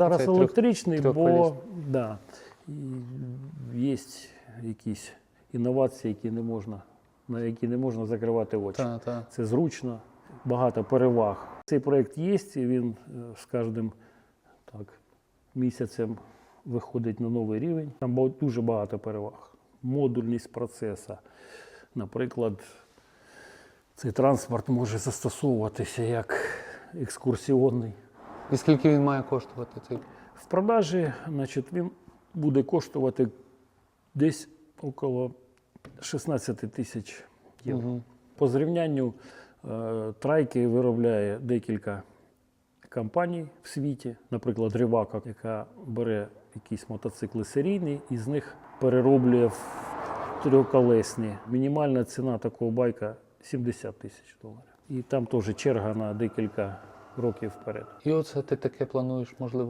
Зараз трьох- електричний, бо да, є якісь інновації, які не можна, на які не можна закривати очі. Та, та. Це зручно, багато переваг. Цей проєкт є, і він е, з кожним так, місяцем виходить на новий рівень. Там дуже багато переваг. Модульність процесу. Наприклад, цей транспорт може застосовуватися як екскурсіонний. І скільки він має коштувати цей? В продажі значить, він буде коштувати десь около 16 тисяч євро. Угу. По зрівнянню е, трайки виробляє декілька компаній в світі, наприклад, Рівака, яка бере якісь мотоцикли серійні і з них перероблює в трьохколесні. Мінімальна ціна такого байка 70 тисяч доларів. І там теж черга на декілька років вперед. І оце ти таке плануєш, можливо,